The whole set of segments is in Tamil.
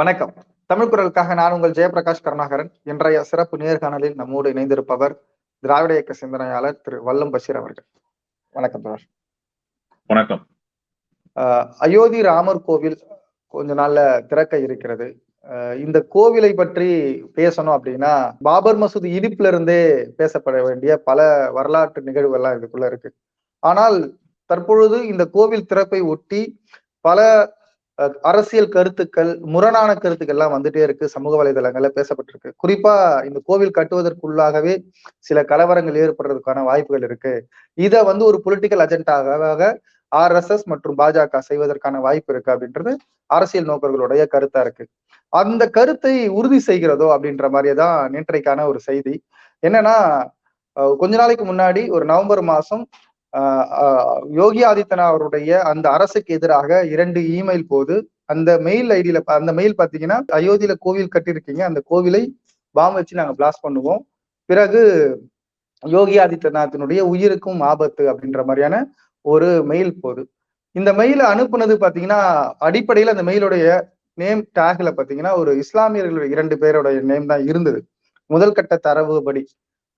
வணக்கம். தமிழ் குரலுக்காக நான் உங்கள் ஜெயபிரகாஷ் கருணாகரன். இன்றைய சிறப்பு நேர்காணலில் நம்மோடு இணைந்திருப்பவர் திராவிட இயக்க சிந்தனையாளர் திரு வல்லம் பஷீர் அவர்கள். வணக்கம் தோழர். வணக்கம். அயோத்தி ராமர் கோவில் கொஞ்ச நாள்ல திறக்க இருக்கிறது. இந்த கோவிலை பற்றி பேசணும் அப்படின்னா பாபர் மசூதி இடிப்புல இருந்தே பேசப்பட வேண்டிய பல வரலாற்று நிகழ்வுகள்லாம் இதுக்குள்ள இருக்கு. ஆனால் தற்பொழுது இந்த கோவில் திறப்பை ஒட்டி பல அரசியல் கருத்துக்கள் முரணான கருத்துக்கள் எல்லாம் வந்துட்டே இருக்கு. சமூக வலைதளங்கள்ல பேசப்பட்டிருக்கு. குறிப்பா இந்த கோவில் கட்டுவதற்குள்ளாகவே சில கலவரங்கள் ஏற்படுறதுக்கான வாய்ப்புகள் இருக்கு. இத வந்து ஒரு பொலிட்டிக்கல் அஜெண்டாவாக ஆர்எஸ்எஸ் மற்றும் பாஜக செய்வதற்கான வாய்ப்பு இருக்கு அப்படின்றது அரசியல் நோக்கர்களுடைய கருத்தா இருக்கு. அந்த கருத்தை உறுதி செய்கிறதோ அப்படின்ற மாதிரியே தான் நேற்றைக்கான ஒரு செய்தி. என்னன்னா கொஞ்ச நாளைக்கு முன்னாடி ஒரு நவம்பர் மாசம் யோகி ஆதித்யநாத் அவருடைய அந்த அரசுக்கு எதிராக இரண்டு இமெயில் போது அந்த மெயில் ஐடியில அந்த மெயில் பாத்தீங்கன்னா அயோத்தியில கோவில் கட்டியிருக்கீங்க. அந்த கோவிலை பாம் வச்சு நாங்க பிளாஸ்ட் பண்ணுவோம். பிறகு யோகி ஆதித்யநாத்தினுடைய உயிருக்கும் ஆபத்து அப்படின்ற மாதிரியான ஒரு மெயில் போகுது இந்த மெயில் அனுப்புனது பாத்தீங்கன்னா அடிப்படையில் அந்த மெயிலுடைய நேம் டேக்ல பாத்தீங்கன்னா ஒரு இஸ்லாமியர்கள் இரண்டு பேருடைய நேம் தான் இருந்தது. முதல் கட்ட தரவுபடி.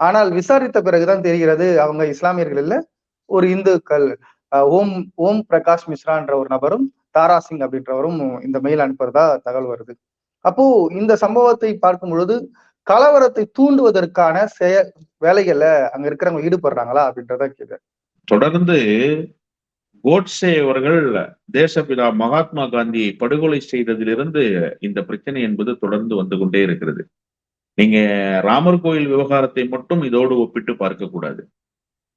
ஆனால் விசாரித்த பிறகுதான் தெரிகிறது அவங்க இஸ்லாமியர்கள் இல்லை. ஒரு இந்துக்கள் ஓம் ஓம் பிரகாஷ் மிஸ்ரான்ற ஒரு நபரும் தாரா சிங் அப்படின்றவரும் இந்த மெயில் அனுப்புறதா தகவல் வருது. அப்போ இந்த சம்பவத்தை பார்க்கும் பொழுது கலவரத்தை தூண்டுவதற்கான செய வேலைகள்ல அங்க இருக்கிறவங்க ஈடுபடுறாங்களா அப்படின்றத கேட்க தொடர்ந்து கோட்சே அவர்கள் தேசபிதா மகாத்மா காந்தியை படுகொலை செய்ததிலிருந்து இந்த பிரச்சனை என்பது தொடர்ந்து வந்து கொண்டே இருக்கிறது. நீங்க ராமர் கோயில் விவகாரத்தை மட்டும் இதோடு ஒப்பிட்டு பார்க்க கூடாது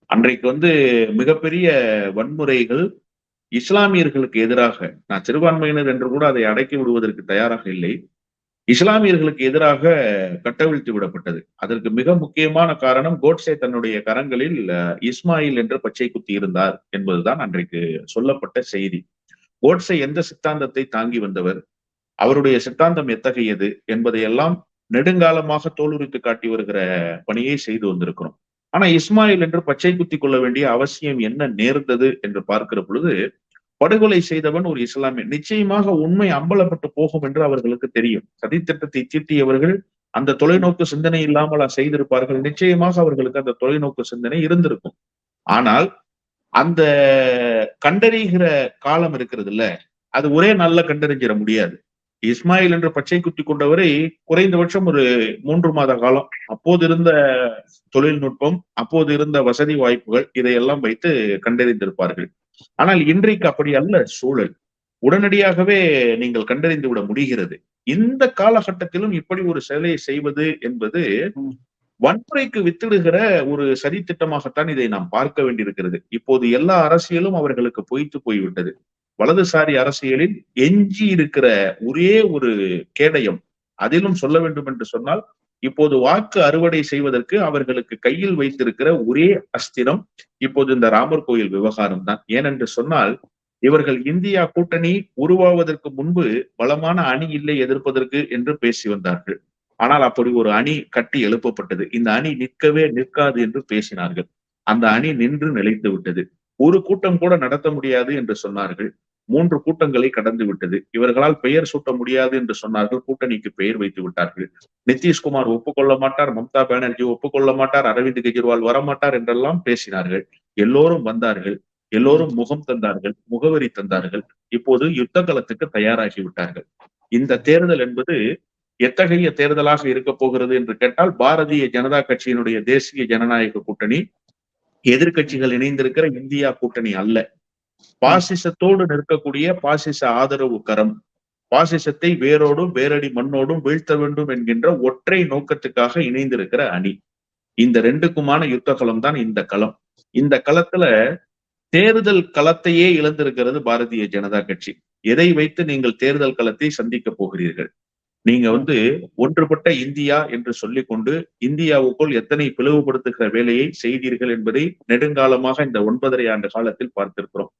அன்றைக்கு வந்து மிகப்பெரிய வன்முறைகள் இஸ்லாமியர்களுக்கு எதிராக நான் சிறுபான்மையினர் என்று கூட அதை அடக்கி விடுவதற்கு தயாராக இல்லை. இஸ்லாமியர்களுக்கு எதிராக கட்டவிழ்த்து விடப்பட்டது. அதற்கு மிக முக்கியமான காரணம் கோட்ஸே தன்னுடைய கரங்களில் இஸ்மாயில் என்று பச்சை குத்தி இருந்தார் என்பதுதான் அன்றைக்கு சொல்லப்பட்ட செய்தி. கோட்ஸே எந்த சித்தாந்தத்தை தாங்கி வந்தவர்? அவருடைய சித்தாந்தம் எத்தகையது? என்பதையெல்லாம் நெடுங்காலமாக தோலுரித்து காட்டி வருகிற பணியை செய்து வந்திருக்கிறோம். ஆனா இஸ்மாயில் என்று பச்சை குத்தி கொள்ள வேண்டிய அவசியம் என்ன நேர்ந்தது என்று பார்க்கிற பொழுது படுகொலை செய்தவன் ஒரு இஸ்லாமிய நிச்சயமாக உண்மை அம்பலப்பட்டு போகும் என்று அவர்களுக்கு தெரியும். சதித்திட்டத்தை தீட்டியவர்கள் அந்த தொலைநோக்கு சிந்தனை இல்லாமல் செய்திருப்பார்கள். நிச்சயமாக அவர்களுக்கு அந்த தொலைநோக்கு சிந்தனை இருந்திருக்கும். ஆனால் அந்த கண்டறிகிற காலம் இருக்கிறது இல்ல அது ஒரே நாள்ல கண்டறிஞ்சிட முடியாது. இஸ்மாயில் என்று பச்சை குத்தி கொண்டவரை குறைந்தபட்சம் ஒரு மூன்று மாத காலம். அப்போது இருந்த தொழில்நுட்பம் அப்போது இருந்த வசதி வாய்ப்புகள் இதையெல்லாம் வைத்து கண்டறிந்திருப்பார்கள். ஆனால் இன்றைக்கு அப்படி அல்ல சூழல். உடனடியாகவே நீங்கள் கண்டறிந்து விட முடிகிறது. இந்த காலகட்டத்திலும் இப்படி ஒரு செயலை செய்வது என்பது. வன்முறைக்கு வித்திடுகிற ஒரு சதித்திட்டமாகத்தான் இதை நாம் பார்க்க வேண்டியிருக்கிறது. இப்போது எல்லா அரசியலும் அவர்களுக்கு பொய்த்து போய்விட்டது. வலதுசாரி அரசியலில் எஞ்சி இருக்கிற ஒரே ஒரு கேடயம் அதிலும் சொல்ல வேண்டும் என்று சொன்னால் இப்போது வாக்கு அறுவடை செய்வதற்கு அவர்களுக்கு கையில் வைத்திருக்கிற ஒரே அஸ்திரம் இப்போது இந்த ராமர் கோயில் விவகாரம் தான். ஏனென்று சொன்னால் இவர்கள் இந்தியா கூட்டணி உருவாவதற்கு முன்பு பலமான அணி இல்லை எதிர்ப்பதற்கு என்று பேசி வந்தார்கள். ஆனால் அப்படி ஒரு அணி கட்டி எழுப்பப்பட்டது. இந்த அணி நிற்கவே நிற்காது என்று பேசினார்கள். அந்த அணி நின்று நிலைத்து விட்டது. ஒரு கூட்டம் கூட நடத்த முடியாது என்று சொன்னார்கள். மூன்று கூட்டங்களை கடந்து விட்டது. இவர்களால் பெயர் சூட்ட முடியாது என்று சொன்னார்கள். கூட்டணிக்கு பெயர் வைத்து விட்டார்கள். நிதிஷ்குமார் ஒப்புக்கொள்ள மாட்டார். மம்தா பானர்ஜி ஒப்புக்கொள்ள மாட்டார். அரவிந்த் கெஜ்ரிவால் வரமாட்டார் என்றெல்லாம் பேசினார்கள். எல்லோரும் வந்தார்கள். எல்லோரும் முகம் தந்தார்கள். முகவரி தந்தார்கள். இப்போது யுத்த களத்துக்கு தயாராகி விட்டார்கள். இந்த தேர்தல் என்பது எத்தகைய தேர்தலாக இருக்க போகிறது என்று கேட்டால் பாரதிய ஜனதா கட்சியினுடைய தேசிய ஜனநாயக கூட்டணி எதிர்கட்சிகள் இணைந்திருக்கிற இந்தியா கூட்டணி அல்ல. பாசிசத்தோடு நிற்கக்கூடிய பாசிச ஆதரவு கரம். பாசிசத்தை வேரோடும் வேரடி மண்ணோடும் வீழ்த்த வேண்டும் என்கின்ற ஒற்றை நோக்கத்துக்காக இணைந்திருக்கிற அணி. இந்த ரெண்டுக்குமான யுத்த களம் தான் இந்த களம். இந்த களத்துல தேர்தல் களத்தையே இழந்திருக்கிறது பாரதிய ஜனதா கட்சி. எதை வைத்து நீங்கள் தேர்தல் களத்தை சந்திக்க போகிறீர்கள்? நீங்க வந்து ஒன்றுபட்ட இந்தியா என்று சொல்லிக் கொண்டு இந்தியாவுக்குள் எத்தனை பிளவுபடுத்துகிற வேலையை செய்தீர்கள் என்பதை நெடுங்காலமாக இந்த ஒன்பதரை ஆண்டு காலத்தில் பார்த்திருக்கிறோம்.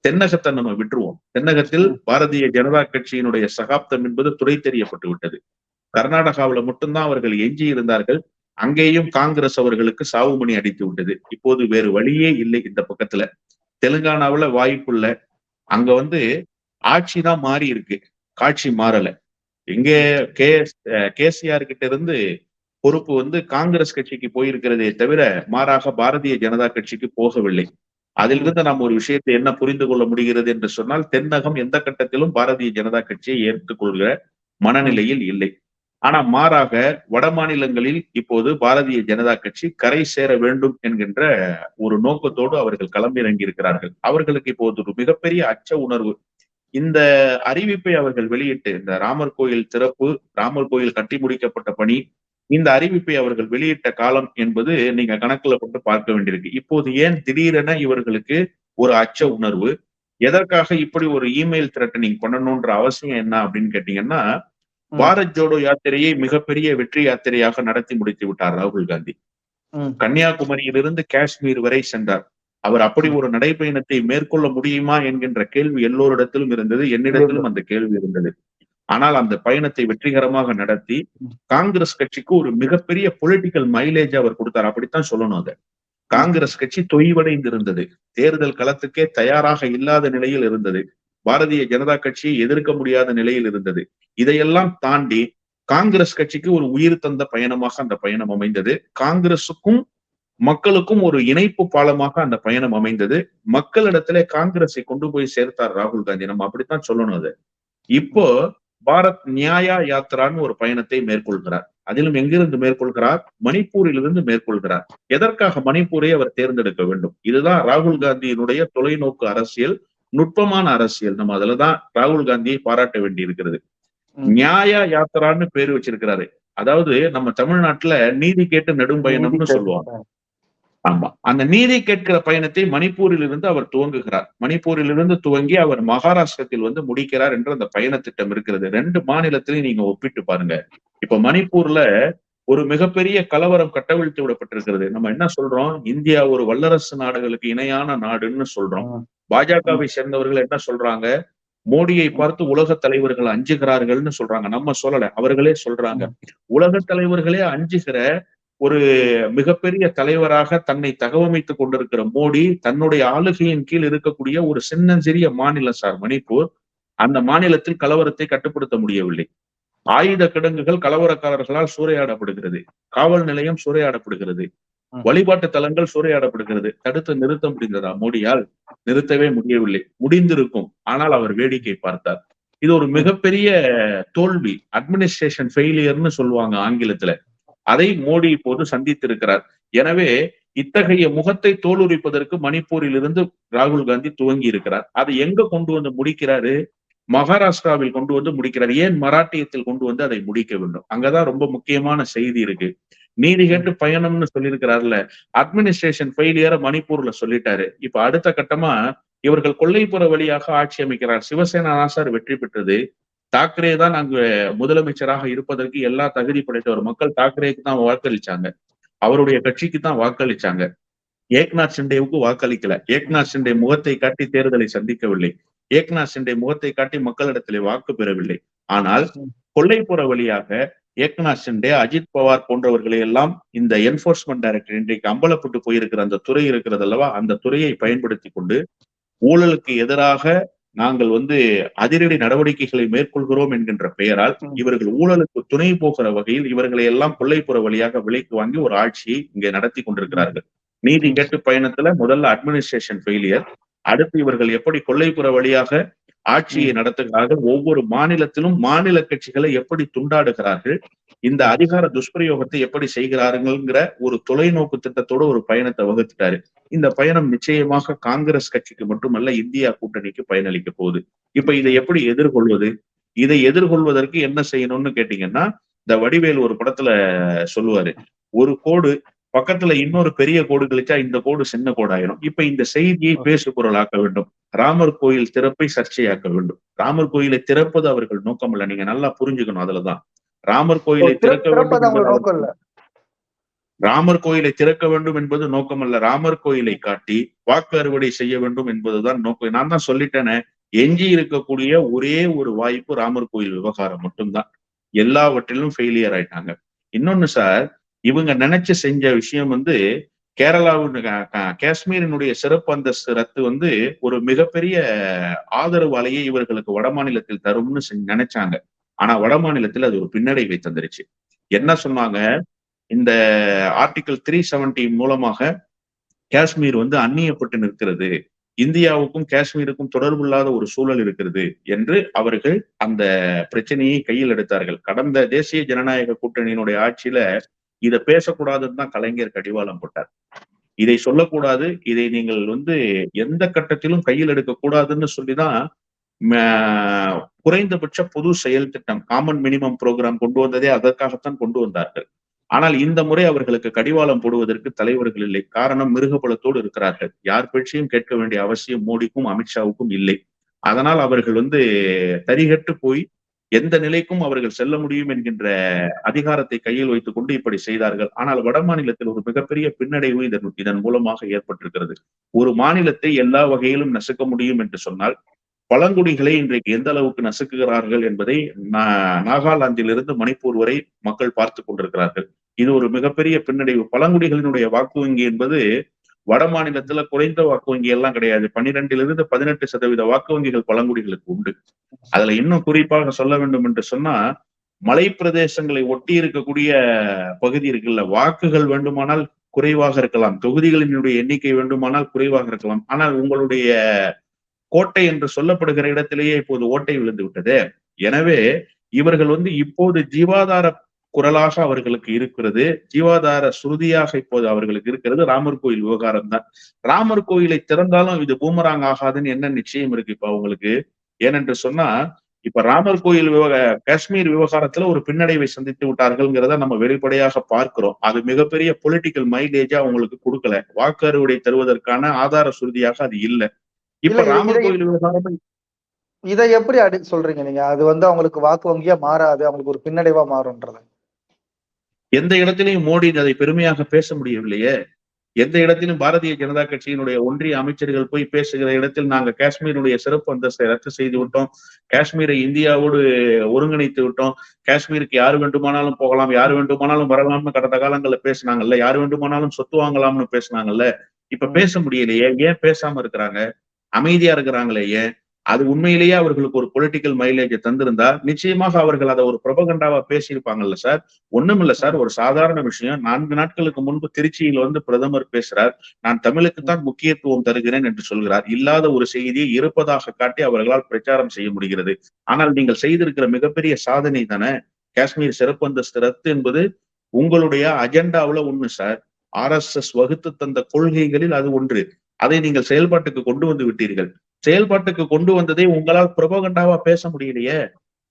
தென்னகத்தை நம்ம விட்டுருவோம். தென்னகத்தில் பாரதிய ஜனதா கட்சியினுடைய சகாப்தம் என்பது துறை தெரியப்பட்டு விட்டது. கர்நாடகாவில மட்டும்தான் அவர்கள் எஞ்சி இருந்தார்கள். அங்கேயும் காங்கிரஸ் அவர்களுக்கு சாவுமணி அடித்து விட்டது. இப்போது வேறு வழியே இல்லை இந்த பக்கத்துல. தெலுங்கானாவுல வாய்ப்புள்ள அங்க வந்து ஆட்சி தான் மாறி இருக்கு. காட்சி மாறலை. எங்கே கே கேசிஆர் கிட்ட இருந்து பொறுப்பு வந்து காங்கிரஸ் கட்சிக்கு போயிருக்கிறதே தவிர மாறாக பாரதிய ஜனதா கட்சிக்கு போகவில்லை. அதிலிருந்து நாம் ஒரு விஷயத்தை என்ன புரிந்து கொள்ள முடிகிறது என்று சொன்னால் தென்னகம் எந்த கட்டத்திலும் பாரதிய ஜனதா கட்சியை ஏற்றுக்கொள்கிற மனநிலையில் இல்லை. ஆனா மாறாக வட மாநிலங்களில் இப்போது பாரதிய ஜனதா கட்சி கரை சேர வேண்டும் என்கின்ற ஒரு நோக்கத்தோடு அவர்கள் களமிறங்கி இருக்கிறார்கள் அவர்களுக்கு இப்போது ஒரு மிகப்பெரிய அச்ச உணர்வு இந்த அறிவிப்பை அவர்கள் வெளியிட்டு இந்த ராமர் கோயில் திறப்பு ராமர் கோயில் கட்டி முடிக்கப்பட்ட பணி இந்த அறிவிப்பை அவர்கள் வெளியிட்ட காலம் என்பது நீங்க கணக்குல கொண்டு பார்க்க வேண்டியிருக்கு. இப்போது ஏன் திடீரென இவர்களுக்கு ஒரு அச்ச உணர்வு? எதற்காக இப்படி ஒரு இமெயில் த்ரெட்டனிங் பண்ணணும்ன்ற அவசியம் என்ன அப்படின்னு கேட்டீங்கன்னா பாரத் ஜோடோ யாத்திரையை மிகப்பெரிய வெற்றி யாத்திரையாக நடத்தி முடித்து விட்டார் ராகுல் காந்தி. கன்னியாகுமரியிலிருந்து காஷ்மீர் வரை சென்றார். அவர் அப்படி ஒரு நடைபயணத்தை மேற்கொள்ள முடியுமா என்கின்ற கேள்வி எல்லோரிடத்திலும் இருந்தது. என்னிடத்திலும் அந்த கேள்வி இருந்தது. ஆனால் அந்த பயணத்தை வெற்றிகரமாக நடத்தி காங்கிரஸ் கட்சிக்கு ஒரு மிகப்பெரிய பொலிட்டிக்கல் மைலேஜ் அவர் கொடுத்தார். அப்படித்தான் சொல்லணும் அதை. காங்கிரஸ் கட்சி தொய்வடைந்து இருந்தது தேர்தல் களத்துக்கே தயாராக இல்லாத நிலையில் இருந்தது. பாரதிய ஜனதா கட்சியை எதிர்க்க முடியாத நிலையில் இருந்தது. இதையெல்லாம் தாண்டி காங்கிரஸ் கட்சிக்கு ஒரு உயிர் தந்த பயணமாக அந்த பயணம் அமைந்தது. காங்கிரசுக்கும் மக்களுக்கும் ஒரு இணைப்பு பாலமாக அந்த பயணம் அமைந்தது. மக்களிடத்துல காங்கிரஸை கொண்டு போய் சேர்த்தார் ராகுல் காந்தி. நம்ம அப்படித்தான் சொல்லணும் அது. இப்போ பாரத் நியாயா யாத்திரான்னு ஒரு பயணத்தை மேற்கொள்கிறார். அதிலும் எங்கிருந்து மேற்கொள்கிறார்? மணிப்பூரிலிருந்து மேற்கொள்கிறார். எதற்காக மணிப்பூரை அவர் தேர்ந்தெடுக்க வேண்டும்? இதுதான் ராகுல் காந்தியினுடைய தொலைநோக்கு அரசியல் நுட்பமான அரசியல். நம்ம அதுலதான் ராகுல் காந்தியை பாராட்ட வேண்டி இருக்கிறது நியாய யாத்திரான்னு பேர் வச்சிருக்கிறாரு. அதாவது நம்ம தமிழ்நாட்டுல நீதி கேட்டு நெடும் பயணம்னு சொல்லுவாங்க. ஆமா. அந்த நீதி கேட்கிற பயணத்தை மணிப்பூரில் இருந்து அவர் துவங்குகிறார். மணிப்பூரில் இருந்து துவங்கி அவர் மகாராஷ்டிரத்தில் வந்து முடிக்கிறார் என்ற அந்த பயண திட்டம் இருக்கிறது. ரெண்டு மாநிலத்திலையும் நீங்க ஒப்பிட்டு பாருங்க. இப்ப மணிப்பூர்ல ஒரு மிகப்பெரிய கலவரம் கட்டவிழ்த்து விடப்பட்டிருக்கிறது. நம்ம என்ன சொல்றோம்? இந்தியா ஒரு வல்லரசு நாடுகளுக்கு இணையான நாடுன்னு சொல்றோம். பாஜகவை சேர்ந்தவர்கள் என்ன சொல்றாங்க? மோடியை பார்த்து உலக தலைவர்கள் அஞ்சுகிறார்கள்னு சொல்றாங்க. நம்ம சொல்லல. அவர்களே சொல்றாங்க. உலக தலைவர்களே அஞ்சுகிற ஒரு மிகப்பெரிய தலைவராக தன்னை தகவமைத்துக் கொண்டிருக்கிற மோடி தன்னுடைய ஆளுகையின் கீழ் இருக்கக்கூடிய ஒரு சின்னஞ்சிறிய மாநிலம் சார் மணிப்பூர் அந்த மாநிலத்தில் கலவரத்தை கட்டுப்படுத்த முடியவில்லை. ஆயுத கிடங்குகள் கலவரக்காரர்களால் சூறையாடப்படுகிறது. காவல் நிலையம் சூறையாடப்படுகிறது. வழிபாட்டு தலங்கள் சூறையாடப்படுகிறது. தடுத்து நிறுத்த முடிந்ததா மோடியால்? நிறுத்தவே முடியவில்லை. முடிந்திருக்கும். ஆனால் அவர் வேடிக்கை பார்த்தார். இது ஒரு மிகப்பெரிய தோல்வி அட்மினிஸ்ட்ரேஷன் ஃபெயிலியர்னு சொல்லுவாங்க ஆங்கிலத்துல. அதை மோடி இப்போது சந்தித்திருக்கிறார். எனவே இத்தகைய முகத்தை தோலுரிப்பதற்கு மணிப்பூரில் இருந்து ராகுல் காந்தி துவங்கி இருக்கிறார் அதை எங்க கொண்டு வந்து முடிக்கிறாரு? மகாராஷ்டிராவில் கொண்டு வந்து முடிக்கிறார். ஏன் மராட்டியத்தில் கொண்டு வந்து அதை முடிக்க வேண்டும்? அங்கதான் ரொம்ப முக்கியமான செய்தி இருக்கு. நீதி கேட்டு பயணம்னு சொல்லியிருக்கிறார்ல. அட்மினிஸ்ட்ரேஷன் ஃபெயிலியரை மணிப்பூர்ல சொல்லிட்டாரு. இப்ப அடுத்த கட்டமா இவர்கள் கொல்லைப்புற வழியாக ஆட்சி அமைக்கிறார். சிவசேனா சார் வெற்றி பெற்றது. தாக்கரே தான் அங்கு முதலமைச்சராக இருப்பதற்கு எல்லா தகுதி படைத்தவர். மக்கள் தாக்கரேக்கு தான் வாக்களிச்சாங்க. அவருடைய கட்சிக்கு தான் வாக்களிச்சாங்க. ஏக்நாத் சிண்டேவுக்கு வாக்களிக்கல. ஏக்நாத் சிண்டே முகத்தை காட்டி தேர்தலை சந்திக்கவில்லை. ஏக்நாத் சிண்டே முகத்தை காட்டி மக்களிடத்திலே வாக்கு பெறவில்லை. ஆனால் கொல்லைப்புற வழியாக ஏக்நாத் சிண்டே அஜித் பவார் போன்றவர்களை எல்லாம் இந்த என்போர்ஸ்மெண்ட் டைரக்டர் இன்றைக்கு அம்பலப்பட்டு போயிருக்கிற அந்த துறை இருக்கிறது அல்லவா? அந்த துறையை பயன்படுத்தி கொண்டு ஊழலுக்கு எதிராக நாங்கள் வந்து அதிரடி நடவடிக்கைகளை மேற்கொள்கிறோம் என்கின்ற பெயரால் இவர்கள் ஊழலுக்கு துணை போகிற வகையில் இவர்களை எல்லாம் கொள்ளைப்புற வழியாக விலைக்கு வாங்கி ஒரு ஆட்சியை இங்கே நடத்தி கொண்டிருக்கிறார்கள். நீதி கேட்டு பயணத்துல முதல்ல அட்மினிஸ்ட்ரேஷன் ஃபெயிலியர் அடுத்து இவர்கள் எப்படி கொள்ளைப்புற வழியாக ஆட்சியை நடத்துகிறார்கள். ஒவ்வொரு மாநிலத்திலும் மாநில கட்சிகளை எப்படி துண்டாடுகிறார்கள்? இந்த அதிகார துஷ்பிரயோகத்தை எப்படி செய்கிறார்கள்ங்கிற ஒரு தொலைநோக்கு திட்டத்தோட ஒரு பயணத்தை வகுத்துட்டாரு. இந்த பயணம் நிச்சயமாக காங்கிரஸ் கட்சிக்கு மட்டுமல்ல இந்தியா கூட்டணிக்கு பயனளிக்க போகுது. இப்ப இதை எப்படி எதிர்கொள்வது? இதை எதிர்கொள்வதற்கு என்ன செய்யணும்னு கேட்டீங்கன்னா இந்த வடிவேல் ஒரு படத்துல சொல்லுவாரு ஒரு கோடு பக்கத்துல இன்னொரு பெரிய கோடு கழிச்சா இந்த கோடு சின்ன கோடாயிரும். இப்ப இந்த செய்தியை பேசு பொருளாக்க வேண்டும். ராமர் கோயில் திறப்பை சர்ச்சையாக்க வேண்டும். ராமர் கோயிலை திறப்பது அவர்கள் நோக்கமல்ல நீங்க நல்லா புரிஞ்சுக்கணும் அதுலதான். ராமர் கோயிலை திறக்க வேண்டும் ராமர் கோயிலை திறக்க வேண்டும் என்பது நோக்கமல்ல ராமர் கோயிலை காட்டி வாக்கு அறுவடை செய்ய வேண்டும் என்பதுதான் நோக்கம். நான் தான் சொல்லிட்டேனே. எஞ்சி இருக்கக்கூடிய ஒரே ஒரு வாய்ப்பு ராமர் கோயில் விவகாரம் மட்டும்தான். எல்லாவற்றிலும் ஃபெயிலியர் ஆயிட்டாங்க. இன்னொன்னு சார் இவங்க நினைச்சு செஞ்ச விஷயம் வந்து கேரளாவின் காஷ்மீரினுடைய சிறப்பு அந்தஸ்து ரத்து வந்து ஒரு மிகப்பெரிய ஆதரவு அலையை இவர்களுக்கு வட மாநிலத்தில் தரும்னு நினைச்சாங்க. ஆனா வட மாநிலத்தில் அது ஒரு பின்னடைவை தந்துருச்சு. என்ன சொன்னாங்க? இந்த ஆர்டிகல் த்ரீ செவன்டி மூலமாக காஷ்மீர் வந்து அந்நியப்பட்டு நிற்கிறது. இந்தியாவுக்கும் காஷ்மீருக்கும் தொடர்பு இல்லாத ஒரு சூழல் இருக்கிறது என்று அவர்கள் அந்த பிரச்சனையை கையில் எடுத்தார்கள். கடந்த தேசிய ஜனநாயக கூட்டணியினுடைய ஆட்சியில இதை பேசக்கூடாதுன்னு தான் கலைஞர் கடிவாளம் போட்டார். இதை சொல்லக்கூடாது இதை நீங்கள் வந்து எந்த கட்டத்திலும் கையில் எடுக்கக்கூடாதுன்னு சொல்லிதான் குறைந்தபட்ச பொது செயல் திட்டம் காமன் மினிமம் ப்ரோக்ராம் கொண்டு வந்ததே அதற்காகத்தான் கொண்டு வந்தார்கள். ஆனால் இந்த முறை அவர்களுக்கு கடிவாளம் போடுவதற்கு தலைவர்கள் இல்லை. காரணம் மிருகபலத்தோடு இருக்கிறார்கள். யார் பேச்சையும் கேட்க வேண்டிய அவசியம் மோடிக்கும் அமித்ஷாவுக்கும் இல்லை. அதனால் அவர்கள் வந்து தரிகட்டு போய் எந்த நிலைக்கும் அவர்கள் செல்ல முடியும் என்கின்ற அதிகாரத்தை கையில் வைத்துக் கொண்டு இப்படி செய்தார்கள். ஆனால் வட மாநிலத்தில் ஒரு மிகப்பெரிய பின்னடைவு இதன் இதன் மூலமாக ஏற்பட்டிருக்கிறது. ஒரு மாநிலத்தை எல்லா வகையிலும் நசுக்க முடியும் என்று சொன்னால் பழங்குடிகளை இன்றைக்கு எந்த அளவுக்கு நசுக்குகிறார்கள் என்பதை நாகாலாந்திலிருந்து மணிப்பூர் வரை மக்கள் பார்த்து கொண்டிருக்கிறார்கள். இது ஒரு மிகப்பெரிய பின்னடைவு. பழங்குடிகளினுடைய வாக்கு வங்கி என்பது வட மாநிலத்துல குறைந்த வாக்கு வங்கி எல்லாம் கிடையாது. பன்னிரெண்டிலிருந்து பதினெட்டு சதவீத வாக்கு வங்கிகள் பழங்குடிகளுக்கு உண்டு. அதுல இன்னும் குறிப்பாக சொல்ல வேண்டும் என்று சொன்னா மலை பிரதேசங்களை ஒட்டி இருக்கக்கூடிய பகுதி இருக்குல்ல வாக்குகள் வேண்டுமானால் குறைவாக இருக்கலாம். தொகுதிகளினுடைய எண்ணிக்கை வேண்டுமானால் குறைவாக இருக்கலாம். ஆனால் உங்களுடைய கோட்டை என்று சொல்லப்படுகிற இடத்திலேயே இப்போது ஓட்டை விழுந்து விட்டது. எனவே இவர்கள் வந்து இப்போது ஜீவாதார குரலாக அவர்களுக்கு இருக்கிறது. ஜீவாதார சுருதியாக இப்போது அவர்களுக்கு இருக்கிறது. ராமர் கோயில் விவகாரம் தான் ராமர் கோயிலை திறந்தாலும் இது பூமராங் ஆகாதுன்னு என்ன நிச்சயம் இருக்கு இப்ப அவங்களுக்கு? ஏனென்று சொன்னா இப்ப ராமர் கோயில் விவக காஷ்மீர் விவகாரத்துல ஒரு பின்னடைவை சந்தித்து விட்டார்கள்ங்கிறத நம்ம வெளிப்படையாக பார்க்கிறோம். அது மிகப்பெரிய பொலிட்டிக்கல் மைலேஜா அவங்களுக்கு கொடுக்கல. வாக்கு அறுவடை தருவதற்கான ஆதார சுருதியாக அது இல்லை. இப்ப ராமர் கோயில் விவகாரம் இதை எப்படி அடி சொல்றீங்க நீங்க? அது வந்து அவங்களுக்கு வாக்கு வங்கியா மாறாது அவங்களுக்கு ஒரு பின்னடைவா மாறும்ன்றத. எந்த இடத்திலையும் மோடி அதை பெருமையாக பேச முடியவில்லையே? எந்த இடத்திலும் பாரதிய ஜனதா கட்சியினுடைய ஒன்றிய அமைச்சர்கள் போய் பேசுகிற இடத்தில் நாங்க காஷ்மீருடைய சிறப்பு அந்தஸ்தை ரத்து செய்து விட்டோம். காஷ்மீரை இந்தியாவோடு ஒருங்கிணைத்து விட்டோம். காஷ்மீருக்கு யார் வேண்டுமானாலும் போகலாம் யார் வேண்டுமானாலும் வரலாம்னு கடந்த காலங்கள்ல பேசினாங்கல்ல யார் வேண்டுமானாலும் சொத்து வாங்கலாம்னு பேசினாங்கல்ல. இப்ப. பேச முடியலையே ஏன் பேசாம இருக்கிறாங்க? அமைதியா இருக்கிறாங்களே ஏன்? அது உண்மையிலேயே அவர்களுக்கு ஒரு பொலிட்டிக்கல் மைலேஜை தந்திருந்தா நிச்சயமாக அவர்கள் அதை ஒரு பிரபகண்டாவா பேசியிருப்பாங்கல்ல சார் ஒண்ணுமில்ல சார் ஒரு சாதாரண விஷயம். நான்கு நாட்களுக்கு முன்பு திருச்சியில் வந்து பிரதமர் பேசுறார் நான் தமிழுக்கு தான் முக்கியத்துவம் தருகிறேன் என்று சொல்கிறார். இல்லாத ஒரு செய்தியை இருப்பதாக காட்டி அவர்களால் பிரச்சாரம் செய்ய முடிகிறது. ஆனால் நீங்கள் செய்திருக்கிற மிகப்பெரிய சாதனை தானே? காஷ்மீர் சிறப்பு அந்தஸ்து ரத்து என்பது உங்களுடைய அஜெண்டாவுல ஒண்ணு சார் ஆர் எஸ் எஸ் வகுத்து தந்த கொள்கைகளில் அது ஒன்று. அதை நீங்கள் செயல்பாட்டுக்கு கொண்டு வந்து விட்டீர்கள். செயல்பாட்டுக்கு கொண்டு வந்ததை உங்களால் பிரபகண்டாவா பேச முடியலையே?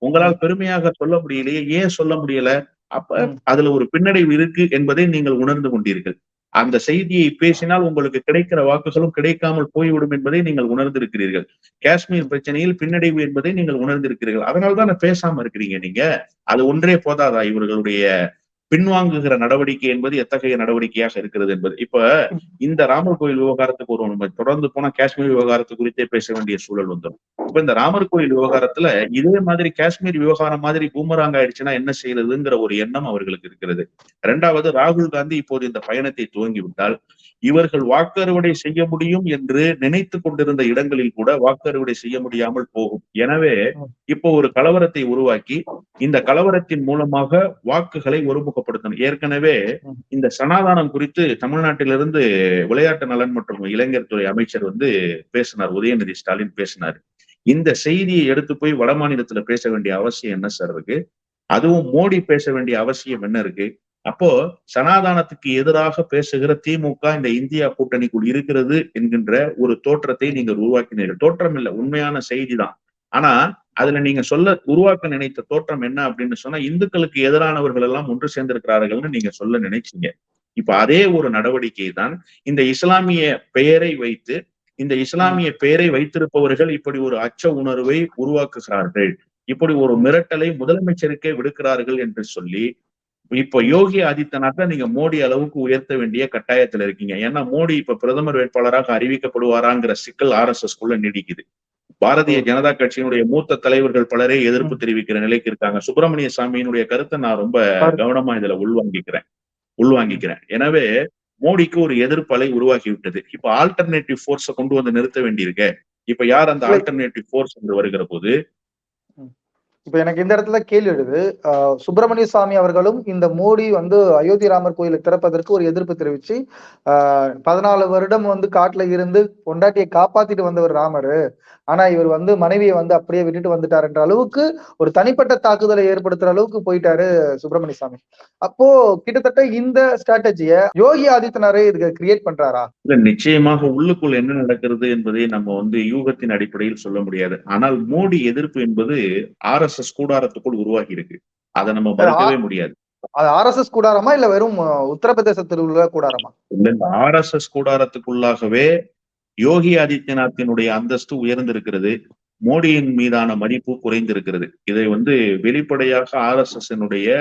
உங்களால் பெருமையாக சொல்ல முடியலையே? ஏன் சொல்ல முடியல? அப்ப. அதுல ஒரு பின்னடைவு இருக்கு என்பதை நீங்கள் உணர்ந்து கொண்டீர்கள். அந்த செய்தியை பேசினால் உங்களுக்கு கிடைக்கிற வாக்குகளும் கிடைக்காமல் போய்விடும் என்பதை நீங்கள் உணர்ந்திருக்கிறீர்கள். காஷ்மீர் பிரச்சனையில் பின்னடைவு என்பதை நீங்கள் உணர்ந்திருக்கிறீர்கள். அதனால தானே பேசாம இருக்கிறீங்க நீங்க. அது ஒன்றே போதாதா இவர்களுடைய பின்வாங்குகிற நடவடிக்கை என்பது எத்தகைய நடவடிக்கையாக இருக்கிறது என்பது. இப்ப இந்த ராமர் கோயில் விவகாரத்துக்கு ஒரு நம்ம தொடர்ந்து போனா காஷ்மீர் விவகாரத்து குறித்தே பேச வேண்டிய சூழல் வந்துடும். இப்ப இந்த ராமர் கோயில் விவகாரத்துல இதே மாதிரி காஷ்மீர் விவகாரம் மாதிரி பூமராங்க ஆயிடுச்சுன்னா என்ன செய்யறதுங்கிற ஒரு எண்ணம் அவர்களுக்கு இருக்கிறது. இரண்டாவது ராகுல் காந்தி இப்போது இந்த பயணத்தை துவங்கி விட்டால் இவர்கள் வாக்கு அறுவடை செய்ய முடியும் என்று நினைத்து கொண்டிருந்த இடங்களில் கூட வாக்கு அறுவடை செய்ய முடியாமல் போகும். எனவே இப்போ ஒரு கலவரத்தை உருவாக்கி இந்த கலவரத்தின் மூலமாக வாக்குகளை ஒருமுகப்படுத்தணும் ஏற்கனவே இந்த சனாதானம் குறித்து தமிழ்நாட்டிலிருந்து விளையாட்டு நலன் மற்றும் இளைஞர் துறை அமைச்சர் வந்து பேசினார். உதயநிதி ஸ்டாலின் பேசினார். இந்த செய்தியை எடுத்து போய் வட மாநிலத்துல பேச வேண்டிய அவசியம் என்ன சார் இருக்கு? அதுவும் மோடி பேச வேண்டிய அவசியம் என்ன இருக்கு? அப்போ சனாதானத்துக்கு எதிராக பேசுகிற திமுக இந்த இந்தியா கூட்டணிக்குள் இருக்கிறது என்கின்ற ஒரு தோற்றத்தை நீங்கள் உருவாக்கினீர்கள். தோற்றம் இல்ல உண்மையான செய்தி தான். ஆனா அதுல நீங்க சொல்ல உருவாக்க நினைத்த தோற்றம் என்ன அப்படின்னு சொன்னா இந்துக்களுக்கு எதிரானவர்கள் எல்லாம் ஒன்று சேர்ந்திருக்கிறார்கள்னு நீங்க சொல்ல நினைச்சீங்க. இப்ப அதே ஒரு நடவடிக்கை தான் இந்த இஸ்லாமிய பெயரை வைத்து இந்த இஸ்லாமிய பெயரை வைத்திருப்பவர்கள் இப்படி ஒரு அச்ச உணர்வை உருவாக்குகிறார்கள். இப்படி ஒரு மிரட்டலை முதலமைச்சருக்கே விடுக்கிறார்கள் என்று சொல்லி இப்ப யோகி ஆதித்யநாத்தை நீங்க மோடி அளவுக்கு உயர்த்த வேண்டிய கட்டாயத்துல இருக்கீங்க. ஏன்னா மோடி இப்ப பிரதமர் வேட்பாளராக அறிவிக்கப்படுவாராங்கிற சிக்கல் ஆர் எஸ் எஸ் குள்ள நீடிக்குது. பாரதிய ஜனதா கட்சியினுடைய மூத்த தலைவர்கள் பலரே எதிர்ப்பு தெரிவிக்கிற நிலைக்கு இருக்காங்க. சுப்பிரமணிய சாமியினுடைய கருத்தை நான் ரொம்ப கவனமா இதுல உள்வாங்கிக்கிறேன். உள்வாங்கிக்கிறேன். எனவே மோடிக்கு ஒரு எதிர்ப்பலை உருவாக்கி விட்டது இப்ப ஆல்டர்னேட்டிவ் போர்ஸ கொண்டு வந்து நிறுத்த வேண்டியிருக்க. இப்ப யார் அந்த ஆல்டர்னேட்டிவ் போர்ஸ் என்று வருகிற போது இப்ப எனக்கு இந்த இடத்துல கேள்வி எழுது சுப்பிரமணிய சுவாமி அவர்களும் இந்த மோடி வந்து அயோத்தி ராமர் கோயிலை திறப்பதற்கு ஒரு எதிர்ப்பு தெரிவிச்சு பதினாலு வருடம் வந்து காட்டுல இருந்து பொண்டாட்டியை காப்பாத்திட்டு வந்தவர் ராமர். ஆனா இவர் வந்து மனைவியை வந்து அப்படியே விட்டுட்டு வந்துட்டாருன்ற அளவுக்கு ஒரு தனிப்பட்ட தாக்குதலை ஏற்படுத்துற அளவுக்கு போயிட்டாரு சுப்பிரமணிய சாமி அப்போ கிட்டத்தட்ட இந்த ஸ்ட்ராட்டஜிய யோகி ஆதித்யநாரே இதுக்கு கிரியேட் பண்றாரா? இல்ல நிச்சயமாக உள்ளுக்குள் என்ன நடக்கிறது என்பதை நம்ம வந்து யூகத்தின் அடிப்படையில் சொல்ல முடியாது. ஆனால் மோடி எதிர்ப்பு என்பது ஆர் எஸ் எஸ் கூடாரத்துக்குள் உருவாகி இருக்கு. அதை நம்ம மறுக்கவே முடியாது. அது ஆர் எஸ் எஸ் கூடாரமா இல்ல வெறும் உத்தரப்பிரதேசத்தில் உள்ள கூடாரமா? இல்ல இந்த ஆர் எஸ் எஸ் கூடாரத்துக்குள்ளாகவே யோகி ஆதித்யநாத்தினுடைய அந்தஸ்து உயர்ந்திருக்கிறது. மோடியின் மீதான மதிப்பு குறைந்திருக்கிறது. இதை வந்து வெளிப்படையாக ஆர் எஸ் எஸ்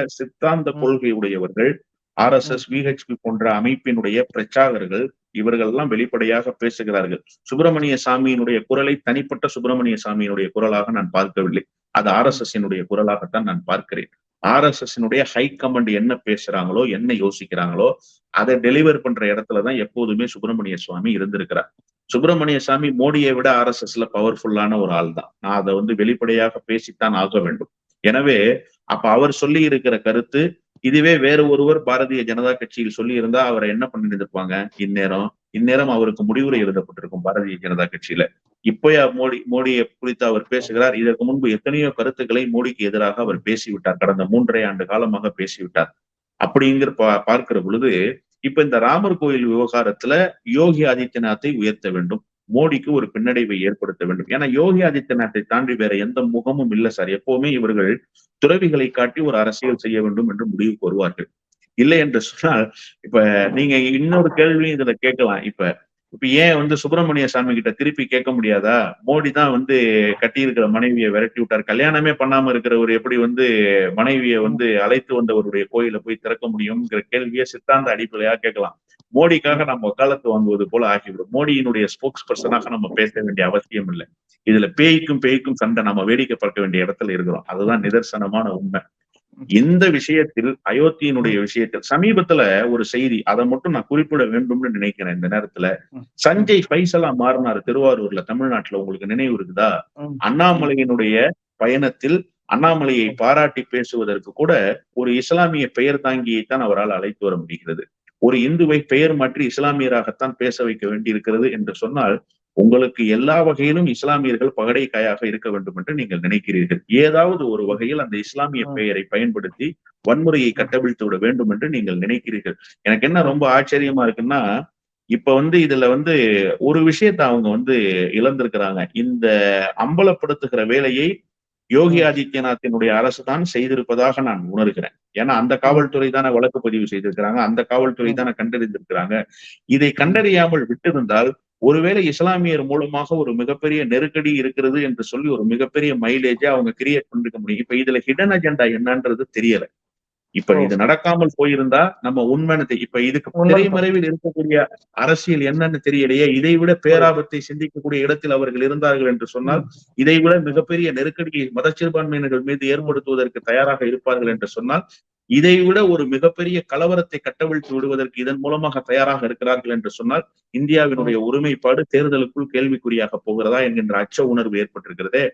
சித்தாந்த ம். கொள்கை உடையவர்கள் ஆர் எஸ் எஸ் விஹெச்பி போன்ற அமைப்பினுடைய பிரச்சாரகர்கள் இவர்கள் எல்லாம் வெளிப்படையாக பேசுகிறார்கள். சுப்பிரமணிய சாமியினுடைய குரலை தனிப்பட்ட சுப்பிரமணிய சாமியினுடைய குரலாக நான் பார்க்கவில்லை. அது ஆர் எஸ் எஸ் குரலாகத்தான் நான் பார்க்கிறேன். R S S high command என்ன பேசுறாங்களோ என்ன யோசிக்கிறாங்களோ அதை டெலிவர் பண்ற இடத்துலதான் எப்போதுமே சுப்பிரமணிய சுவாமி இருந்திருக்கிறார். சுப்பிரமணிய சாமி மோடியை விட ஆர் எஸ் எஸ்ல பவர்ஃபுல்லான ஒரு ஆள் தான் நான் அதை வந்து வெளிப்படையாக பேசித்தான் ஆக வேண்டும். எனவே அப்ப அவர் சொல்லி இருக்கிற கருத்து இதுவே வேற ஒருவர் பாரதிய ஜனதா கட்சியில் சொல்லி இருந்தா அவரை என்ன பண்ணிட்டு இருப்பாங்க? இந்நேரம் இந்நேரம் அவருக்கு முடிவுரை எழுதப்பட்டிருக்கும் பாரதிய ஜனதா கட்சியில. இப்போயா மோடி மோடியை குறித்து அவர் பேசுகிறார். இதற்கு முன்பு எத்தனையோ கருத்துக்களை மோடிக்கு எதிராக அவர் பேசிவிட்டார். கடந்த மூன்றரை ஆண்டு காலமாக பேசிவிட்டார். அப்படிங்கிற பா பார்க்கிற பொழுது இப்ப இந்த ராமர் கோயில் விவகாரத்துல யோகி ஆதித்யநாத்தை உயர்த்த வேண்டும். மோடிக்கு ஒரு பின்னடைவை ஏற்படுத்த வேண்டும். ஏன்னா யோகி ஆதித்யநாத்தை தாண்டி வேற எந்த முகமும் இல்லை சார். எப்பவுமே இவர்கள் துறவிகளை காட்டி ஒரு அரசியல் செய்ய வேண்டும் என்று முடிவுக்கு வருவார்கள் இல்லை என்று சொன்னால் இப்ப நீங்க இன்னொரு கேள்வியும் இதுல கேட்கலாம். இப்ப இப்ப ஏன் வந்து சுப்பிரமணிய சாமி கிட்ட திருப்பி கேட்க முடியாதா? மோடி தான் வந்து கட்டியிருக்கிற மனைவியை விரட்டி விட்டார். கல்யாணமே பண்ணாம இருக்கிறவர் எப்படி வந்து மனைவியை வந்து அழைத்து வந்தவருடைய கோயில போய் திறக்க முடியும்ங்கிற கேள்வியை சித்தாந்த அடிப்படையா கேட்கலாம். மோடிக்காக நம்ம வக்காலத்து வாங்குவது போல ஆகிவிடும். மோடியினுடைய ஸ்போக்ஸ் பர்சனாக நம்ம பேச வேண்டிய அவசியம் இல்லை. இதுல பேய்க்கும் பேய்க்கும் சண்டை நம்ம வேடிக்கை பார்க்க வேண்டிய இடத்துல இருக்கிறோம். அதுதான் நிதர்சனமான உண்மை. இந்த விஷயத்தில் அயோத்தியினுடைய விஷயத்தில் சமீபத்துல ஒரு செய்தி அதை மட்டும் நான் குறிப்பிட வேண்டும்னு நினைக்கிறேன் இந்த நேரத்துல. சஞ்சய் பைசலா மாறினார் திருவாரூர்ல தமிழ்நாட்டுல உங்களுக்கு நினைவு இருக்குதா. அண்ணாமலையினுடைய பயணத்தில் அண்ணாமலையை பாராட்டி பேசுவதற்கு கூட ஒரு இஸ்லாமிய பெயர் தாங்கியைத்தான் அவரால் அழைத்து வர முடிகிறது. ஒரு இந்துவை பெயர் மாற்றி இஸ்லாமியராகத்தான் பேச வைக்க வேண்டியிருக்கிறது என்று சொன்னால் உங்களுக்கு எல்லா வகையிலும் இஸ்லாமியர்கள் பகடைக்காயாக இருக்க வேண்டும் என்று நீங்கள் நினைக்கிறீர்கள். ஏதாவது ஒரு வகையில் அந்த இஸ்லாமிய. பெயரை பயன்படுத்தி வன்முறையை கட்டவிழ்த்து விட வேண்டும் என்று நீங்கள் நினைக்கிறீர்கள். எனக்கு என்ன ரொம்ப ஆச்சரியமா இருக்குன்னா இப்ப வந்து இதுல வந்து ஒரு விஷயத்தை அவங்க வந்து இழந்திருக்கிறாங்க. இந்த அம்பலப்படுத்துகிற வேலையை யோகி ஆதித்யநாத்தினுடைய அரசு தான் செய்திருப்பதாக நான் உணர்கிறேன். ஏன்னா அந்த காவல்துறை தானே வழக்கு பதிவு செய்திருக்கிறாங்க. அந்த காவல்துறை தானே கண்டறிந்திருக்கிறாங்க. இதை கண்டறியாமல் விட்டிருந்தால் ஒருவேளை இஸ்லாமியர் மூலமாக ஒரு மிகப்பெரிய நெருக்கடி இருக்கிறது என்று சொல்லி ஒரு மிகப்பெரிய மைலேஜை அவங்க கிரியேட் பண்ணிருக்க முடியும் இப்ப இதுல ஹிடன் அஜெண்டா என்னன்றது தெரியல இப்ப. இது நடக்காமல் போயிருந்தா நம்ம உண்மைன்னு இப்ப இதுக்கு. திரைமறைவில் இருக்கக்கூடிய அரசியல் என்னன்னு தெரியலையே இதை விட பேராபத்தை சிந்திக்கக்கூடிய இடத்தில் அவர்கள் இருந்தார்கள் என்று சொன்னால் இதை விட மிகப்பெரிய நெருக்கடியை மதச்சிறுபான்மையினர்கள் மீது ஏற்படுத்துவதற்கு தயாராக இருப்பார்கள் என்று சொன்னால் இதை விட ஒரு மிகப்பெரிய கலவரத்தை கட்டவிழ்த்து விடுவதற்கு இதன் மூலமாக தயாராக இருக்கிறார்கள் என்று சொன்னால் இந்தியாவினுடைய ஒருமைப்பாடு தேர்தலுக்குள் கேள்விக்குறியாக போகிறதா என்கின்ற அச்ச உணர்வு ஏற்பட்டிருக்கிறதே.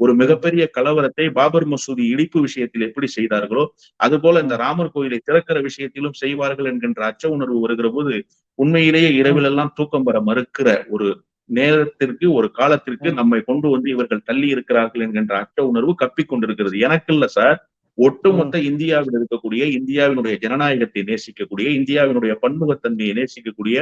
ஒரு மிகப்பெரிய கலவரத்தை பாபர் மசூதி இடிப்பு விஷயத்தில் எப்படி செய்தார்களோ அதுபோல இந்த ராமர் கோயிலை திறக்கிற விஷயத்திலும் செய்வார்கள் என்கின்ற அச்ச உணர்வு வருகிற போது உண்மையிலேயே இரவிலெல்லாம் தூக்கம் வர மறுக்கிற ஒரு நேரத்திற்கு ஒரு காலத்திற்கு நம்மை கொண்டு வந்து இவர்கள் தள்ளி இருக்கிறார்கள் என்கின்ற அச்ச உணர்வு கப்பிக் கொண்டிருக்கிறது எனக்கு இல்ல சார். ஒட்டுமொத்த இந்தியாவில் இருக்கக்கூடிய இந்தியாவினுடைய ஜனநாயகத்தை நேசிக்கக்கூடிய இந்தியாவினுடைய பன்முகத்தன்மையை நேசிக்கக்கூடிய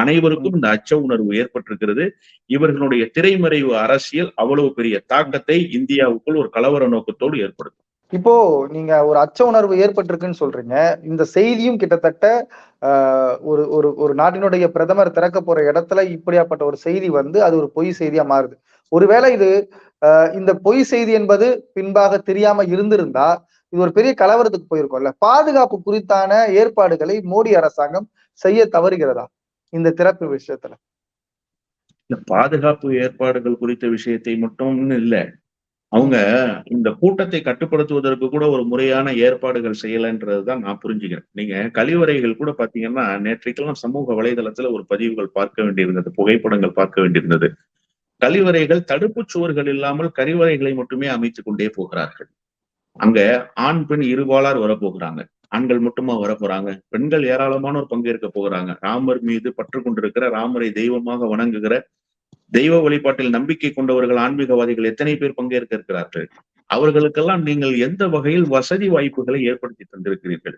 அனைவருக்கும் இந்த அச்ச உணர்வு ஏற்பட்டிருக்கிறது. இவர்களுடைய திரைமறைவு அரசியல் அவ்வளவு பெரிய தாக்கத்தை இந்தியாவுக்குள் ஒரு கலவர நோக்கத்தோடு ஏற்படுத்தும். இப்போ நீங்க ஒரு அச்ச உணர்வு ஏற்பட்டிருக்குன்னு சொல்றீங்க. இந்த செய்தியும் கிட்டத்தட்ட ஒரு ஒரு ஒரு நாட்டினுடைய பிரதமர் திறக்க போற இடத்துல இப்படியாப்பட்ட ஒரு செய்தி வந்து அது ஒரு பொய் செய்தியா மாறுது. ஒருவேளை இது இந்த பொய் செய்தி என்பது பின்பாக தெரியாம இருந்திருந்தா இது ஒரு பெரிய கலவரத்துக்கு போயிருக்கோம்ல. பாதுகாப்பு குறித்தான ஏற்பாடுகளை மோடி அரசாங்கம் செய்ய தவறுகிறதா இந்த திறப்பு விஷயத்துல? இந்த பாதுகாப்பு ஏற்பாடுகள் குறித்த விஷயத்தை மட்டும் இல்ல அவங்க இந்த கூட்டத்தை கட்டுப்படுத்துவதற்கு கூட ஒரு முறையான ஏற்பாடுகள் செய்யலைன்றதுதான் நான் புரிஞ்சுக்கிறேன். நீங்க கழிவறைகள் கூட பாத்தீங்கன்னா நேற்றைக்கெல்லாம் சமூக வலைதளத்துல ஒரு பதிவுகள் பார்க்க வேண்டியிருந்தது புகைப்படங்கள் பார்க்க வேண்டியிருந்தது. கழிவறைகள் தடுப்பு சுவர்கள் இல்லாமல் கழிவறைகளை மட்டுமே அமைத்துக் கொண்டே போகிறார்கள். அங்க ஆண் பெண் இருபாலார் வரப்போகிறாங்க. ஆண்கள் மட்டுமா வரப்போறாங்க? பெண்கள் ஏராளமானோர் பங்கேற்க போகிறாங்க. ராமர் மீது பற்று கொண்டிருக்கிற ராமரை தெய்வமாக வணங்குகிற தெய்வ வழிபாட்டில் நம்பிக்கை கொண்டவர்கள் ஆன்மீகவாதிகள் எத்தனை பேர் பங்கேற்க இருக்கிறார்கள்? அவர்களுக்கெல்லாம் நீங்கள் எந்த வகையில் வசதி வாய்ப்புகளை ஏற்படுத்தி தந்திருக்கிறீர்கள்?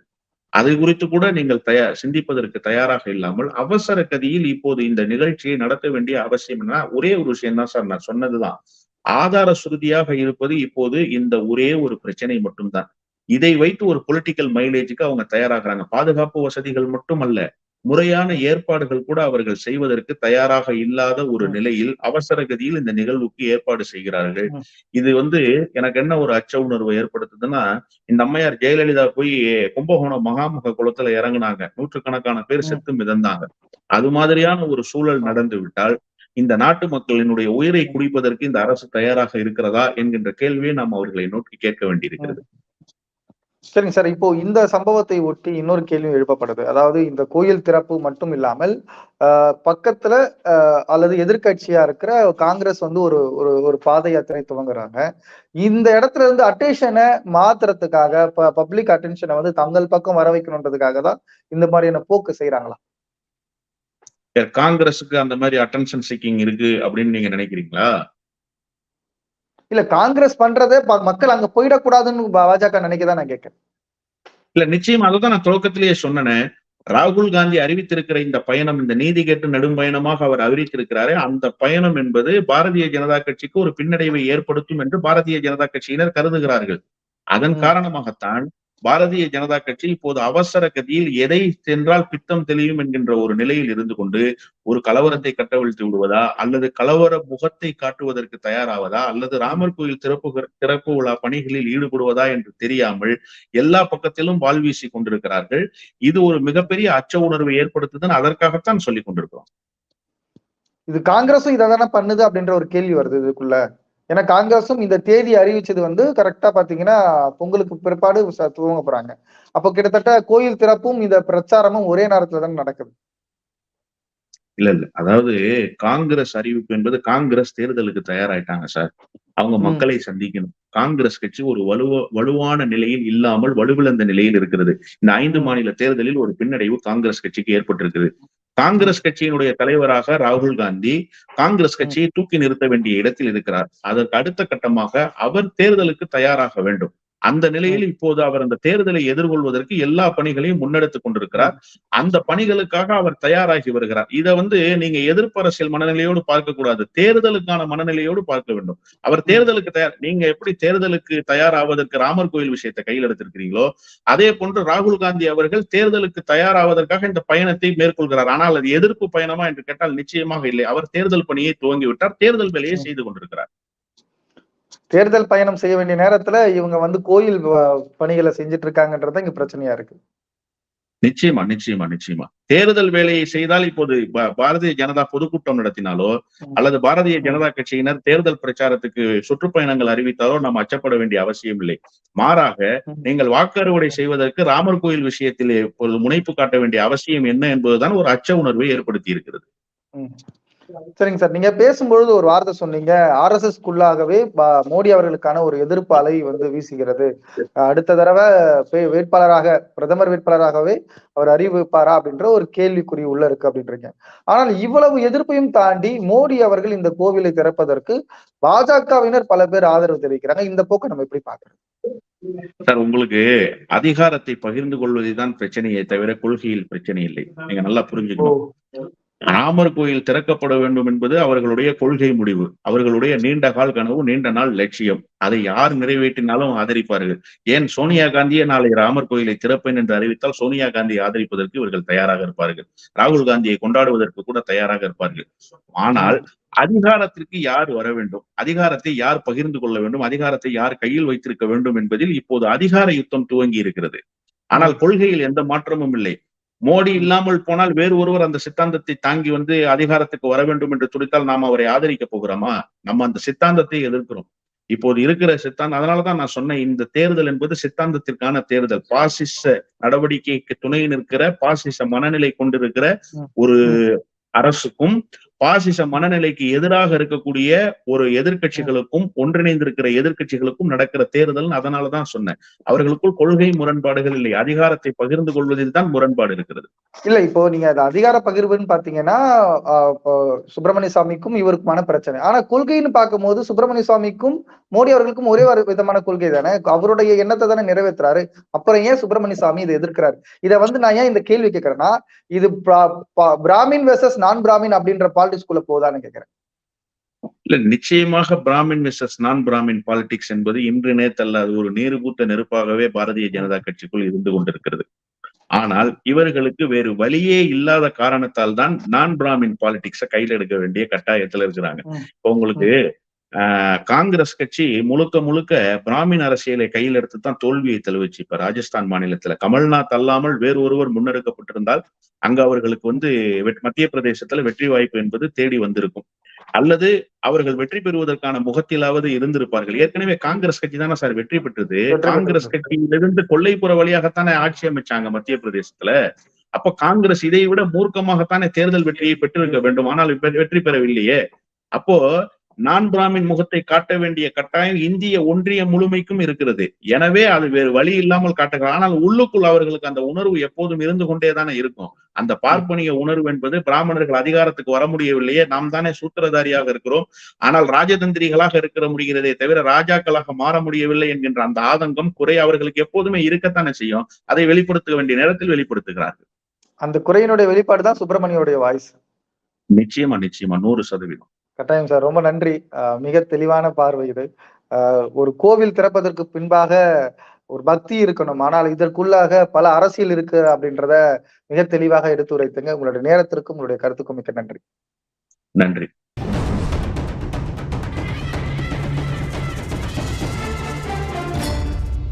அது குறித்து கூட நீங்கள் தயார் சிந்திப்பதற்கு தயாராக இல்லாமல் அவசர கதியில் இப்போது இந்த நிகழ்ச்சியை நடத்த வேண்டிய அவசியம் என்ன? ஒரே ஒரு விஷயம் தான் சார் நான் சொன்னதுதான். ஆதார சுருதியாக இருப்பது இப்போது இந்த ஒரே ஒரு பிரச்சனை மட்டும்தான் இதை வைத்து ஒரு பொலிட்டிக்கல் மைலேஜுக்கு அவங்க தயாராகிறாங்க பாதுகாப்பு வசதிகள் மட்டுமல்ல முறையான ஏற்பாடுகள் கூட அவர்கள் செய்வதற்கு தயாராக இல்லாத ஒரு. நிலையில் அவசர கதியில் இந்த நிகழ்வுக்கு ஏற்பாடு செய்கிறார்கள். இது வந்து எனக்கு என்ன ஒரு அச்ச உணர்வை ஏற்படுத்துதுன்னா இந்த அம்மையார் ஜெயலலிதா போய் கும்பகோணம் மகாமுக குளத்துல இறங்குனாங்க நூற்றுக்கணக்கான பேர். செத்து மிதந்தாங்க அது மாதிரியான ஒரு சூழல் நடந்து விட்டால் இந்த நாட்டு மக்களினுடைய உயிரை குடிப்பதற்கு இந்த அரசு தயாராக இருக்கிறதா என்கின்ற கேள்வியை நாம் அவர்களை நோக்கி கேட்க வேண்டியிருக்கிறது. சரிங்க சார் இப்போ இந்த சம்பவத்தை ஒட்டி இன்னொரு கேள்வி எழுப்பப்படுது. அதாவது இந்த கோயில் திறப்பு மட்டும் இல்லாமல் ஆஹ், பக்கத்துல அல்லது எதிர்க்கட்சியா இருக்கிற காங்கிரஸ் வந்து ஒரு ஒரு ஒரு பாத யாத்திரை துவங்குறாங்க. இந்த இடத்துல இருந்து அட்டேஷனை மாத்துறதுக்காக பப்ளிக் அட்டென்ஷனை வந்து தங்கள் பக்கம் வர வைக்கணுன்றதுக்காக தான் இந்த மாதிரியான போக்கு செய்யறாங்களா காங்கிரஸுக்கு அந்த மாதிரி அட்டென்ஷன் சீக்கிங் இருக்கு அப்படின்னு நீங்க நினைக்கிறீங்களா? இல்ல காங்கிரஸ் பண்றதே மக்கள் அங்க போயிடக்கூடாதுன்னு பாஜக நினைக்கதான் நான் கேட்கிறேன். இல்ல நிச்சயம் அதை தான் நான் துவக்கத்திலேயே சொன்னேனே. ராகுல் காந்தி அறிவித்திருக்கிற இந்த பயணம் இந்த நீதி கேட்டு நெடும் பயணமாக அவர் அறிவித்திருக்கிறாரே அந்த பயணம் என்பது பாரதிய ஜனதா கட்சிக்கு ஒரு பின்னடைவை ஏற்படுத்தும் என்று பாரதிய ஜனதா கட்சியினர் கருதுகிறார்கள். அதன். காரணமாகத்தான் பாரதிய ஜனதா கட்சி இப்போது அவசர கதியில் எதை சென்றால் பித்தம் தெளியும் என்கின்ற ஒரு நிலையில் இருந்து கொண்டு ஒரு கலவரத்தை கட்டவிழ்த்து விடுவதா? அல்லது கலவர முகத்தை காட்டுவதற்கு தயாராவதா? அல்லது ராமர் கோயில் திறப்பு திறப்பு விழா பணிகளில் ஈடுபடுவதா என்று தெரியாமல் எல்லா பக்கத்திலும் வாள் வீசி கொண்டிருக்கிறார்கள். இது ஒரு மிகப்பெரிய அச்ச உணர்வை ஏற்படுத்துதுன்னு அதற்காகத்தான் சொல்லிக் கொண்டிருக்கிறோம். இது காங்கிரஸும் இதை தானே பண்ணுது அப்படின்ற ஒரு கேள்வி வருது இதுக்குள்ள. ஏன்னா காங்கிரஸும் இந்த தேதி அறிவிச்சது வந்து கரெக்டா பாத்தீங்கன்னா பொங்கலுக்கு பிற்பாடு துவங்க போறாங்க. அப்போ கிட்டத்தட்ட கோயில் திறப்பும் இந்த பிரச்சாரமும் ஒரே நேரத்துல தானே நடக்குது. இல்ல இல்ல. அதாவது காங்கிரஸ் அறிவிப்பு என்பது காங்கிரஸ் தேர்தலுக்கு தயாராயிட்டாங்க சார். அவங்க. மக்களை சந்திக்கணும். காங்கிரஸ் கட்சி ஒரு வலுவ வலுவான நிலையில் இல்லாமல் வலுவிழந்த நிலையில் இருக்கிறது. இந்த ஐந்து. மாநில தேர்தலில் ஒரு பின்னடைவு காங்கிரஸ் கட்சிக்கு ஏற்பட்டிருக்கிறது காங்கிரஸ் கட்சியினுடைய தலைவராக ராகுல் காந்தி காங்கிரஸ் கட்சியை தூக்கி நிறுத்த வேண்டிய இடத்தில் இருக்கிறார். அதற்கு அடுத்த கட்டமாக அவர் தேர்தலுக்கு தயாராக வேண்டும். அந்த நிலையில் இப்போது அவர் அந்த தேர்தலை எதிர்கொள்வதற்கு எல்லா பணிகளையும் முன்னெடுத்துக் கொண்டிருக்கிறார். அந்த பணிகளுக்காக அவர் தயாராகி வருகிறார். இதை வந்து நீங்க எதிர்ப்பு அரசியல் மனநிலையோடு பார்க்க கூடாது தேர்தலுக்கான மனநிலையோடு பார்க்க வேண்டும். அவர் தேர்தலுக்கு தயார் நீங்க எப்படி தேர்தலுக்கு தயாராவதற்கு ராமர் கோயில் விஷயத்தை கையில் எடுத்திருக்கிறீங்களோ அதே போன்று ராகுல் காந்தி அவர்கள் தேர்தலுக்கு தயாராவதற்காக இந்த பயணத்தை மேற்கொள்கிறார். ஆனால் அது எதிர்ப்பு பயணமா என்று கேட்டால் நிச்சயமாக இல்லை. அவர் தேர்தல் பணியை துவங்கி விட்டார் தேர்தல் வேலையை செய்து கொண்டிருக்கிறார். தேர்தல் பயணம் செய்ய வேண்டிய நேரத்துல இவங்க வந்து கோயில் பணிகளை செஞ்சுட்டு இருக்காங்கன்றது இங்க பிரச்சனையா இருக்கு. நிச்சயமா நிச்சயமா நிச்சயமா. தேர்தல் வேலையை செய்தால் இப்போது பாரதிய ஜனதா பொதுக்கூட்டம் நடத்தினாலோ அல்லது பாரதிய ஜனதா கட்சியினர் தேர்தல் பிரச்சாரத்துக்கு சுற்றுப்பயணங்கள் அறிவித்தாலோ நாம் அச்சப்பட வேண்டிய அவசியம் இல்லை. மாறாக. நீங்கள் வாக்கு செய்வதற்கு ராமர் கோயில் விஷயத்திலே இப்பொழுது முனைப்பு காட்ட வேண்டிய அவசியம் என்ன என்பதுதான் ஒரு அச்ச உணர்வை ஏற்படுத்தி இருக்கிறது. சரிங்க சார். நீங்க பேசும்பொழுது ஒரு வார்த்தை சொன்னீங்க. ஆர்எஸ்எஸ் குள்ளாகவே மோடி அவர்களுக்கான ஒரு எதிர்ப்பு அலை வந்து வீசுகிறது. அடுத்த தடவை வேட்பாளராக பிரதமர் வேட்பாளராகவே அவர் அறிவிப்பாரா அப்படின்ற ஒரு கேள்விக்குறி உள்ள இருக்கு அப்படின்றீங்க. ஆனால் இவ்வளவு எதிர்ப்பையும் தாண்டி மோடி அவர்கள் இந்த கோவிலை திறப்பதற்கு பாஜகவினர் பல பேர் ஆதரவு தெரிவிக்கிறாங்க. இந்த போக்கை நம்ம எப்படி பாக்குறோம் சார் உங்களுக்கு அதிகாரத்தை பகிர்ந்து கொள்வதுதான் பிரச்சனையே தவிர கொள்கையில் பிரச்சனை இல்லை. நீங்க நல்லா புரிஞ்சுக்கணும். ராமர் கோயில் திறக்கப்பட வேண்டும் என்பது அவர்களுடைய கொள்கை முடிவு. அவர்களுடைய நீண்ட கால் கனவு நீண்ட நாள் லட்சியம். அதை யார் நிறைவேற்றினாலும் ஆதரிப்பார்கள். ஏன் சோனியா காந்தியே நாளை ராமர் கோயிலை திறப்பேன் என்று அறிவித்தால் சோனியா காந்தியை ஆதரிப்பதற்கு இவர்கள் தயாராக இருப்பார்கள். ராகுல் காந்தியை கொண்டாடுவதற்கு கூட தயாராக இருப்பார்கள். ஆனால் அதிகாரத்திற்கு யார் வர வேண்டும்? அதிகாரத்தை யார் பகிர்ந்து கொள்ள வேண்டும்? அதிகாரத்தை யார் கையில் வைத்திருக்க வேண்டும் என்பதில் இப்போது அதிகார யுத்தம் துவங்கி இருக்கிறது. ஆனால் கொள்கையில் எந்த மாற்றமும் இல்லை. மோடி இல்லாமல் போனால் வேறு ஒருவர் அந்த சித்தாந்தத்தை தாங்கி வந்து அதிகாரத்துக்கு வர வேண்டும் என்று துடித்தால் நாம் அவரை ஆதரிக்க போகிறோமா? நம்ம அந்த சித்தாந்தத்தை எதிர்க்கிறோம். இப்போது இருக்கிற சித்தாந்தம் அதனாலதான் நான் சொன்னேன் இந்த தேர்தல் என்பது சித்தாந்தத்திற்கான தேர்தல். பாசிச நடவடிக்கைக்கு துணை நிற்கிற பாசிச மனநிலை கொண்டிருக்கிற. ஒரு அரசுக்கும் பாசிச மனநிலைக்கு எதிராக இருக்கக்கூடிய ஒரு எதிர்கட்சிகளுக்கும் ஒன்றிணைந்திருக்கிற எதிர்கட்சிகளுக்கும் நடக்கிற தேர்தல் அதனாலதான் சொன்னேன். அவர்களுக்குள் கொள்கை முரண்பாடுகள் இல்லை. அதிகாரத்தை பகிர்ந்து கொள்வதில் தான் முரண்பாடு இருக்கிறது. இல்ல இப்போ நீங்க அது அதிகார பகிர்வுன்னு பாத்தீங்கன்னா சுப்பிரமணிய சாமிக்கும் இவருக்குமான பிரச்சனை. ஆனா கொள்கைன்னு பார்க்கும்போது சுப்பிரமணிய சுவாமிக்கும் மோடி அவர்களுக்கும் ஒரே ஒரு விதமான கொள்கை தானே? அவருடைய எண்ணத்தை தானே நிறைவேற்றுறாரு. அப்புறம் ஏன் சுப்பிரமணிய சாமி இதை எதிர்க்கிறாரு? இதை வந்து நான் ஏன் இந்த கேள்வி கேட்கிறேன்னா இது பிராமின் வெர்சஸ் நான் பிராமின் அப்படின்ற பாலிடிக்ஸ்குள்ள போதான்னு கேட்கறேன் இல்ல நிச்சயமாக பிராமின் மிஸ்ஸஸ் நான் பிராமின் பாலிடிக்ஸ் என்பது இன்று நேத்தல்ல அது ஒரு நீருபூத்த நெருப்பாகவே பாரதிய ஜனதா கட்சிக்குள் இருந்து கொண்டிருக்கிறது. ஆனால் இவர்களுக்கு வேறு வழியே இல்லாத காரணத்தால் தான் நான் பிராமின் பாலிடிக்ஸ கையில் எடுக்க வேண்டிய கட்டாயத்துல இருக்கிறாங்க. இப்போ உங்களுக்கு காங்கிரஸ் கட்சி முழுக்க முழுக்க பிராமின் அரசியலை கையில் எடுத்து தான் தோல்வியை தழுவிச்சு இப்ப ராஜஸ்தான் மாநிலத்துல. கமல்நாத் அல்லாமல் வேறு ஒருவர் முன்னெடுக்கப்பட்டிருந்தால் அங்க அவர்களுக்கு வந்து மத்திய பிரதேசத்துல வெற்றி வாய்ப்பு என்பது தேடி வந்திருக்கும். அல்லது அவர்கள் வெற்றி பெறுவதற்கான முகத்திலாவது இருந்திருப்பார்கள். ஏற்கனவே காங்கிரஸ் கட்சி தானே சார் வெற்றி பெற்றது. காங்கிரஸ் கட்சியிலிருந்து கொல்லைப்புற வழியாகத்தானே ஆட்சி அமைச்சாங்க மத்திய பிரதேசத்துல. அப்ப காங்கிரஸ் இதை விட மூர்க்கமாகத்தானே தேர்தல் வெற்றியை பெற்றிருக்க வேண்டும். ஆனால் வெற்றி பெறவில்லையே. அப்போ நான் பிராமின் முகத்தை காட்ட வேண்டிய கட்டாயம் இந்திய ஒன்றிய முழுமைக்கும் இருக்கிறது. எனவே அது வேறு வழி இல்லாமல் காட்டுகிறார் ஆனால் உள்ளுக்குள் அவர்களுக்கு அந்த உணர்வு எப்போதும் இருந்து கொண்டேதானே இருக்கும். அந்த பார்ப்பனிய உணர்வு என்பது பிராமணர்கள் அதிகாரத்துக்கு வர முடியவில்லையே. நாம் தானே சூத்திரதாரியாக இருக்கிறோம். ஆனால் ராஜதந்திரிகளாக இருக்கிற முடிகிறதே தவிர ராஜாக்களாக மாற முடியவில்லை என்கின்ற அந்த ஆதங்கம் குறை அவர்களுக்கு எப்போதுமே இருக்கத்தானே செய்யும். அதை வெளிப்படுத்த வேண்டிய நேரத்தில் வெளிப்படுத்துகிறார்கள். அந்த குறையினுடைய வெளிப்பாடு தான் சுப்பிரமணியோடைய வாய்ஸ். நிச்சயமா நிச்சயமா. நூறு சதவீதம். கட்டாயம் சார். ரொம்ப நன்றி. ஆஹ் மிக தெளிவான பார்வை இது. ஆஹ் ஒரு கோவில் திறப்பதற்கு பின்பாக ஒரு பக்தி இருக்கணும். ஆனால் இதற்குள்ளாக பல அரசியல் இருக்கு அப்படின்றத மிக தெளிவாக எடுத்துரைத்துங்க. உங்களுடைய நேரத்திற்கும் உங்களுடைய கருத்துக்கும் மிக்க நன்றி. நன்றி.